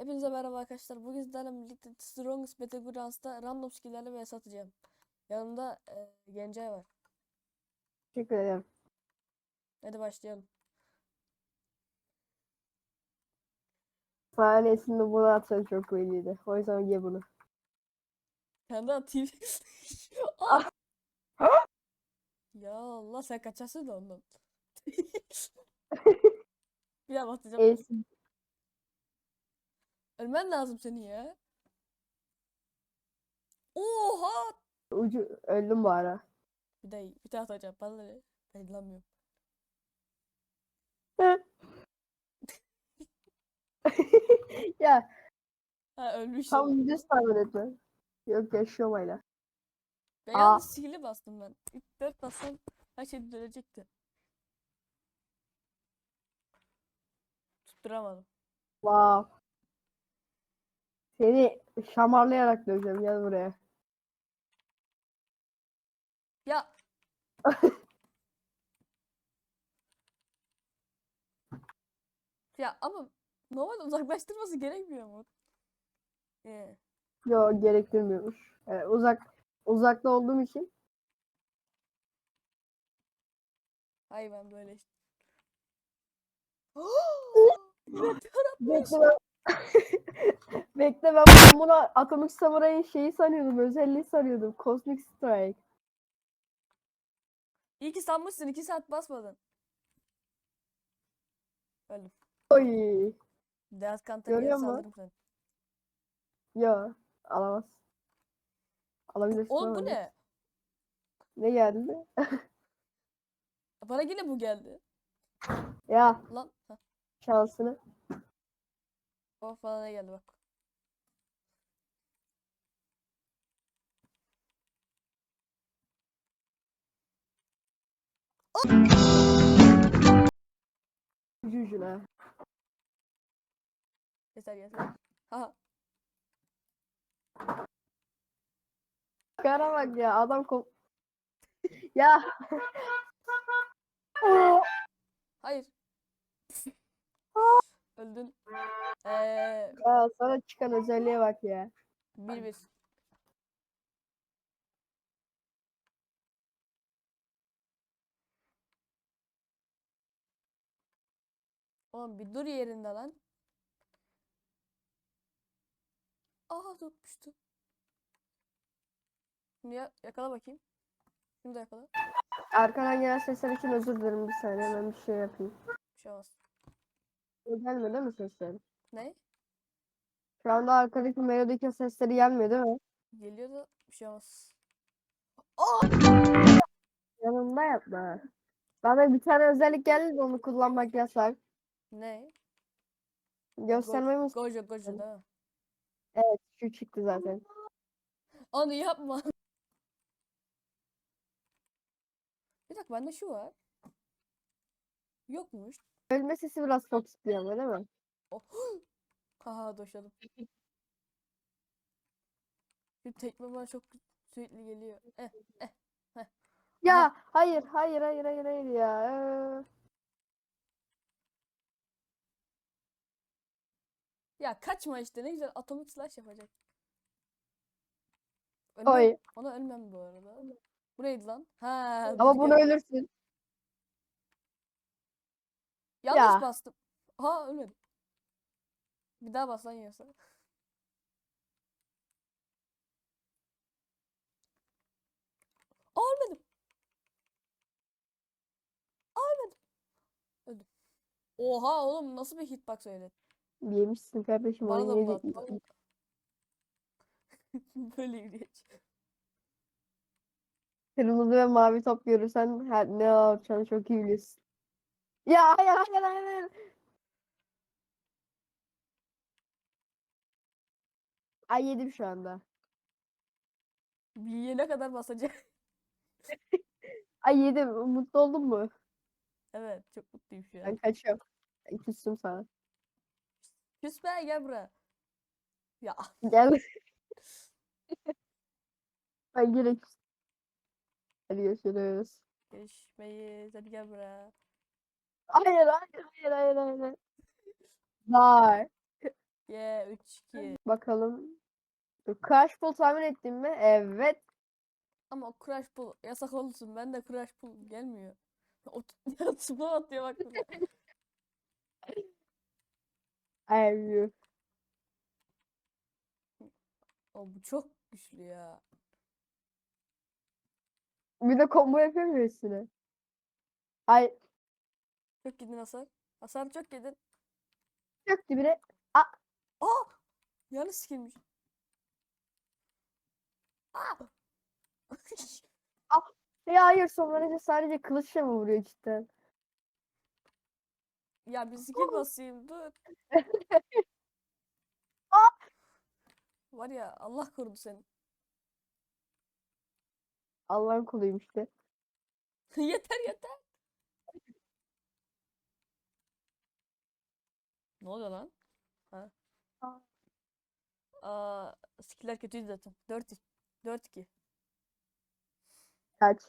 Hepinize merhaba arkadaşlar. Bugün sizlerle birlikte Strongest Battlegrounds'ta random skill'lerle vs atacağım. Yanımda e, Gencay var. Teşekkür ederim. Hadi başlayalım. Sahnesinde bunu atsan çok belliydi. O yüzden ye bunu. Kendi atayım. Ah! Ya Allah sen kaçarsın da ondan. Bir daha atacağım. Ölmen lazım senin ya. Oha! Ucu öldüm bu ara. Bir daha bir daha atacağım. Bana ne? Ben inanmıyorum. ya Ha ölmüşüm. tam düz tahmin etme. Yok yaşıyorum hala. Ben Aa. yalnız skill'e bastım ben. İlk 4 bassam her şey dönecekti. Tutturamadım. Wow. Seni şamarlayarak döveceğim. Gel buraya. Ya ya ama normal uzaklaştırması gerekmiyor mu? Ee, Yok gerektirmiyormuş. Yani uzak uzakta olduğum için. hayır ben böyle işte. Bekle ben... Bekle ben bunu Atomic Samurai'ın şeyi sanıyordum. Özelliği sanıyordum. Cosmic Strike. İyi ki sanmışsın 2 saat basmadın. Öldüm. Oy. Death geri Görüyor musun? saldırırım seni. Yo alamaz. Alabilirsin Oğlum ama bu ne? Ne geldi? Bana yine bu geldi. Ya Lan. Şansını. Bana ne geldi bak. Ucuna. Yeter yeter. Ha. Kara bak ya adam kom... ya. Hayır. Öldün. Ee, ya sana çıkan özelliğe bak ya. bir bir. Oğlum bir dur yerinde lan. Aha tutmuştu. Şimdi ya, yakala bakayım. Şimdi yakala. Arkadan gelen sesler için özür dilerim bir saniye hemen bir şey yapayım. Bir şey olmaz. Gelmiyor değil mi sesler? Ne? Şu anda arkadaki melodiki sesleri gelmiyor değil mi? Geliyor da bir şey olmaz. Yanımda yapma. Bana bir tane özellik geldi de onu kullanmak yasak. Ne? Göstermemi ist- Gojo Gojo mi? Evet şu çıktı zaten. Onu yapma. Bir dakika bende şu var. Yokmuş. Ölme sesi biraz toksik ama değil mi? Oh. Haha doşladım. Bir tekme bana çok sürekli geliyor. Eh eh. Ya hayır hayır hayır hayır hayır ya. Ee, Ya kaçma işte ne güzel atomik slash yapacak. Ölmem. Oy. Ona ölmem bu arada. Bu neydi lan? Ha, Ama bunu gel. ölürsün. Yanlış Ya. bastım. Ha ölmedim. Bir daha bas lan yiyorsa. Aa ölmedim. Aa ölmedim. Öldüm. Oha oğlum nasıl bir hitbox öyle? Yemişsin kardeşim. Bana da oyun bu yedi- attı. Böyle yürüyecek. Kırmızı ve mavi top görürsen her ne yapacağını çok iyi biliyorsun. Ya hayır hayır hayır. Ay yedim şu anda. Bilye ne kadar basacak? Ay yedim. Mutlu oldun mu? Evet çok mutluyum şu Ben an. kaçıyorum. Ben küstüm sana. Küsme gel buraya. Ya Gel. Ben yine küstüm. Hadi görüşürüz. görüşmeyiz. Hadi gel buraya. Hayır hayır hayır hayır hayır. Bye. Ye 3 2. Bakalım. Crash Ball tahmin ettin mi? Evet. Ama o crash pull yasak olsun. Ben de crash pull gelmiyor. O zıplam atıyor bak. burada. Evet. O bu çok güçlü ya. Bir de combo yapıyor üstüne. Ay Çok yedin hasar. Hasar çok yedin. çok dibine. Aa! Yanlış sikilmiş. Aa! Ya hayır sonlarca sadece kılıçla mı vuruyor cidden? ya bir skill basayım dur. Var ya Allah korudu seni. Allah'ın kuluyum işte. yeter yeter. Ne oluyor lan? Ha. Aa. Aa, skiller kötüydü zaten. 4 4 2. Kaç.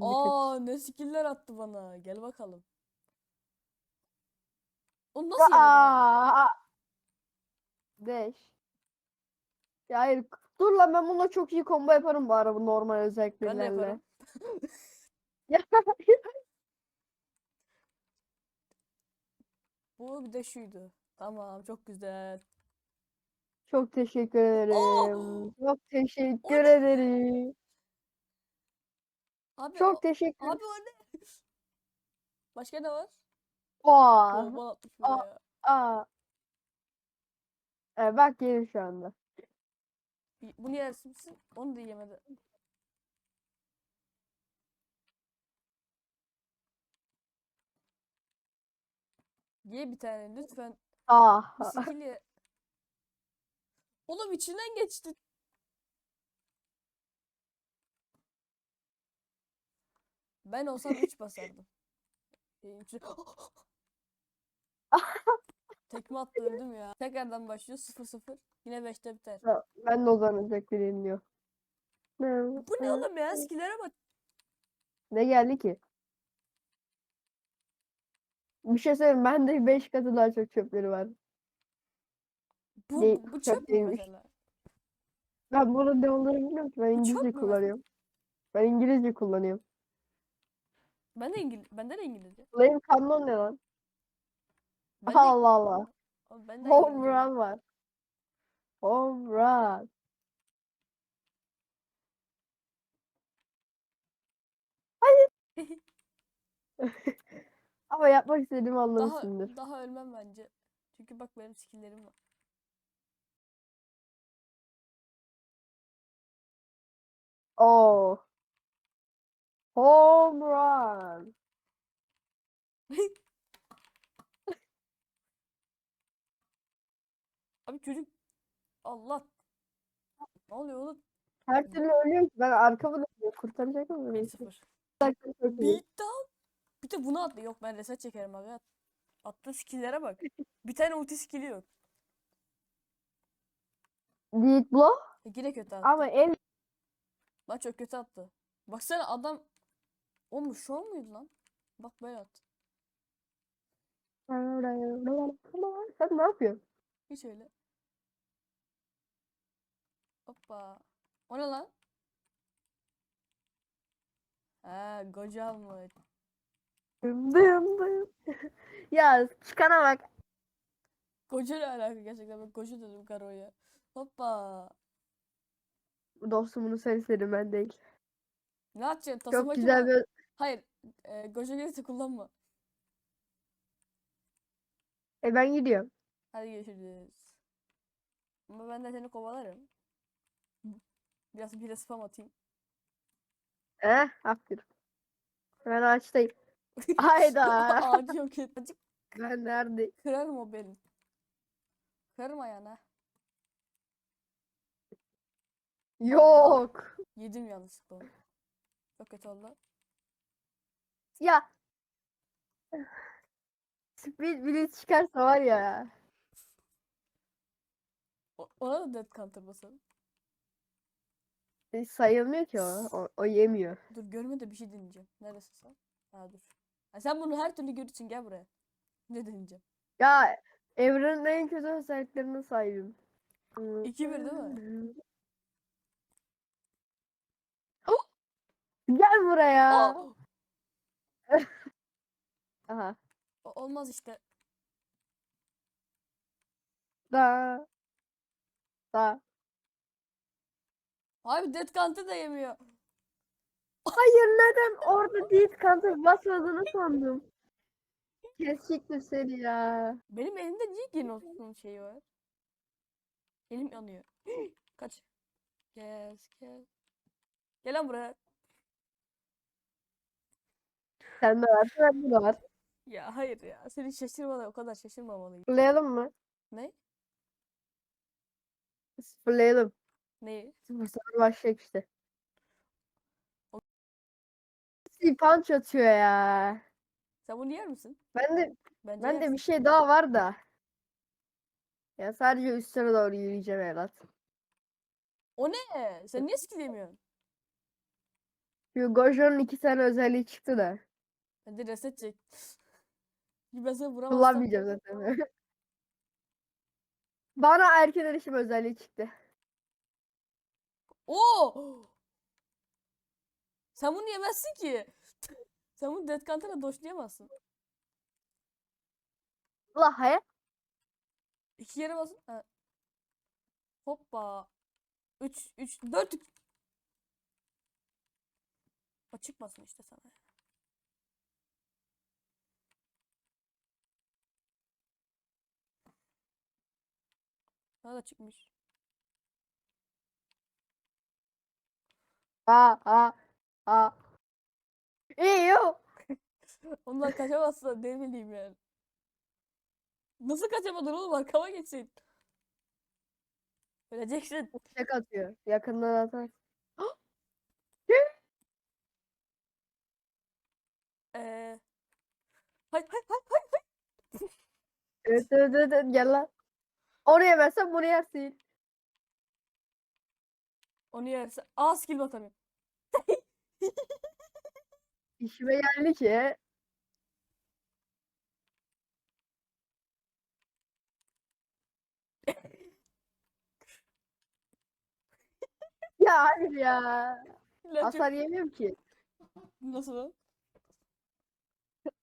Aa ne skiller attı bana. Gel bakalım. Onu nasıl? Aa. Beş. Ya hayır. Dur lan ben bununla çok iyi combo yaparım bu araba normal Ben de özelliklerle. yaparım. Ya Bu bir de şuydu. Tamam çok güzel. çok teşekkür ederim. Çok teşekkür ne? ederim. Abi Çok o, teşekkür abi o ne? Başka ne var? Aa. Bomba atmış Aa. buraya. Aa. Evet, bak yerim şu anda. Y- Bunu yersin misin? Onu da yemedi. Ye bir tane lütfen. Ah. Bir skill ye. Oğlum içinden geçti. Ben olsam 3 basardım. Tekme attı öldüm ya. Tekrardan başlıyor 0-0. Yine 5'te biter. Ben de o zaman özellikle dinliyor. Bu ne oğlum ya? Skill'lere bak. Ne geldi ki? Bir şey söyleyeyim. Bende 5 katı daha çok çöpleri var. Bu, Değil, bu çöp çöp mü değilmiş. mesela? Ben bunun ne olduğunu bilmiyorum ki. Ben çöp İngilizce mü kullanıyorum. Ben İngilizce kullanıyorum. Ben de İngiliz, bende de İngilizce. Flame Cannon ne lan? Ben de, Allah Allah. Oğlum ben de Home İngilizce. run var. Home run. Ama yapmak istediğimi Daha, anlamışsındır. daha ölmem bence. Çünkü bak benim skill'lerim var. Oh. Home run. Abi çocuk Allah. Ne oluyor oğlum? Her türlü ölüyorum. Ben arkamı dönüyorum. Kurtaracak mı beni? 1-0. Dakika çok iyi. Beatdown. Bir de bunu attı. Yok ben reset çekerim abi. Attığı skill'lere bak. Bir tane ulti skill'i yok. Deed blow. E, yine kötü attı. Ama el Lan çok kötü attı. Baksana adam o mu şu muydu lan? Bak böyle attı. Sen ne yapıyorsun? Hiç öyle. Hoppa. O ne lan? Ha, Goca mı? Dım dım dım. ya çıkana bak. Goca ne alaka gerçekten? Ben Goca dedim Garo'ya. Hoppa. Dostum bunu sen istedin ben değil. Ne yapacaksın? Çok Tasumaki güzel bir Hayır. E, Goca gelirse kullanma. E ben gidiyorum. Hadi görüşürüz. Ama ben de seni kovalarım. Biraz bir spam atayım. Eh aferin. Ben ağaçtayım. Hayda. Ağacı yok et. Azıcık ben nerede? kırarım o benim. Kırarım ayağına. Yok. Yedim yanlışlıkla onu. Çok kötü oldu. Ya. Speed Blitz çıkarsa var ya. O- ona da dead counter basalım. e, Sayılmıyor ki o. O, o yemiyor. Dur görme de bir şey deneyeceğim. Neredesin sen? Ha dur. Ha, sen bunu her türlü görürsün gel buraya. Ne deneyeceğim? Ya Evrenin en kötü özelliklerine sahibim. 2-1 değil mi? Gel buraya. Aa! Aha. O- Olmaz işte. Da. Da. Abi Dead Counter da yemiyor. Hayır neden orada değil kanka basmadığını sandım. Kesiktir seni ya. Benim elimde niye Genos'un şeyi var? Elim yanıyor. Kaç. Gel gel. Gel lan buraya. Sende var, bende de var. Ya hayır ya. Seni şaşırmalı o kadar şaşırmamalıyım. Sıfırlayalım mı? Ne? Sıfırlayalım. Neyi? Bu sefer başlayacak işte. O- Si punch atıyor ya. Sen bunu yer misin? Ben de Bence ben de yersin. bir şey daha var da. Ya sadece üstlere doğru yürüyeceğim evlat. O ne? Sen niye skill yemiyorsun? Şu Gojo'nun iki tane özelliği çıktı da. Hadi reset çek. Ben seni vuramazsam. Kullanmayacağım zaten. Bana erken erişim özelliği çıktı. Oo! Sen bunu yemezsin ki. Sen bunu Dead Counter'la doşlayamazsın. Allah hayat. İki kere basın. Ha. Hoppa. Üç, üç, dört. O çıkmasın işte sana. Sana da çıkmış. Ha ha ha. İyi yok. Ondan kaçamazsın ne bileyim yani. Nasıl kaçamadın oğlum arkama geçsin. Öleceksin. Tek atıyor. Yakından atar. Ee... Hay hay hay hay. Evet evet evet, evet gel lan. Onu yemezsen bunu yersin. Onu yerse. Aa skill batamıyorum. İşime geldi ki. ya hayır ya. Hasar yemiyorum ki. Nasıl?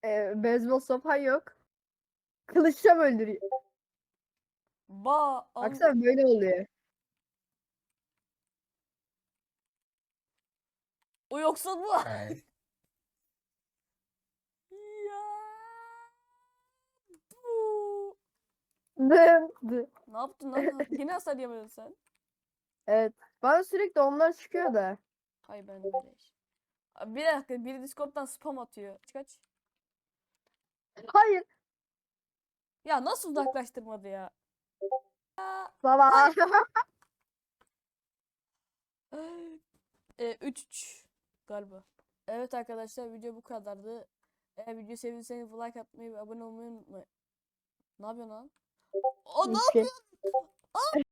Ee, beyzbol sopan yok. Kılıçla mı öldürüyor? Ba. Baksana böyle oluyor. O yoksa bu. ya. Bu. Dı. Ne yaptın lan? Yine hasar yemedin sen. Evet. Bana sürekli onlar çıkıyor da. Hay ben böyle iş. Abi Bir dakika biri Discord'dan spam atıyor. Kaç. Hayır. Ya nasıl uzaklaştırmadı ya? Baba. e, 3-3 galiba. Evet arkadaşlar video bu kadardı. Eğer video sevdiyseniz like atmayı ve abone olmayı unutmayın. Ne yapıyorsun lan? O ne şey.